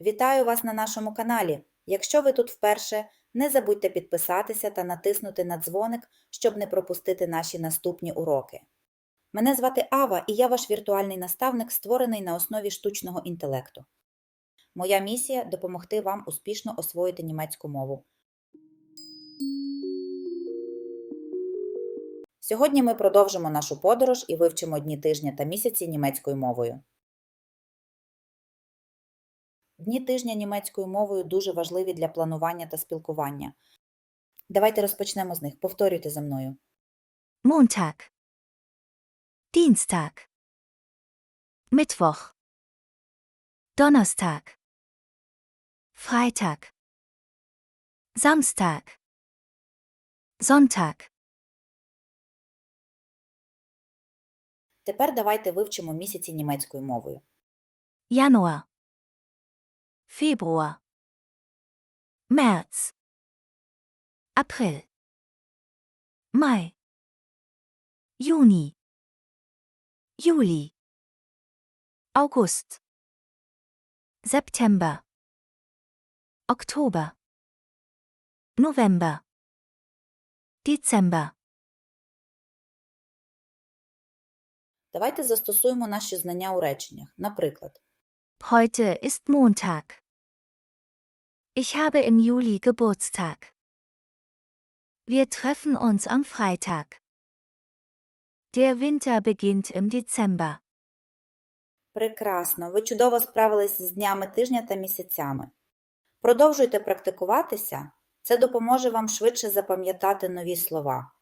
Вітаю вас на нашому каналі. Якщо ви тут вперше, не забудьте підписатися та натиснути на дзвоник, щоб не пропустити наші наступні уроки. Мене звати Ава і я ваш віртуальний наставник, створений на основі штучного інтелекту. Моя місія допомогти вам успішно освоїти німецьку мову. Сьогодні ми продовжимо нашу подорож і вивчимо дні тижня та місяці німецькою мовою. Дні тижня німецькою мовою дуже важливі для планування та спілкування. Давайте розпочнемо з них. Повторюйте за мною. Montag, Dienstag, Mittwoch, Donnerstag, Freitag, Samstag, Sonntag. Тепер давайте вивчимо місяці німецькою мовою. Januar, Februar, März, April, Mai, Juni, Juli, August, September, Oktober, November, Dezember. Давайте застосуємо наші знання у реченнях. Наприклад, Heute ist Montag. Ich habe im Juli Geburtstag. Wir treffen uns am Freitag. Der Winter beginnt im Dezember. прекрасно, ви чудово справились з днями тижня та місяцями. Продовжуйте практикуватися, це допоможе вам швидше запам'ятати нові слова.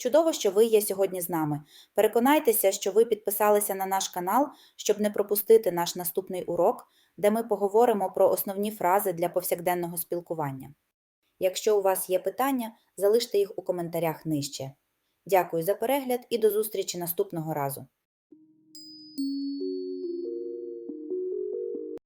Чудово, що ви є сьогодні з нами. Переконайтеся, що ви підписалися на наш канал, щоб не пропустити наш наступний урок, де ми поговоримо про основні фрази для повсякденного спілкування. Якщо у вас є питання, залиште їх у коментарях нижче. Дякую за перегляд і до зустрічі наступного разу.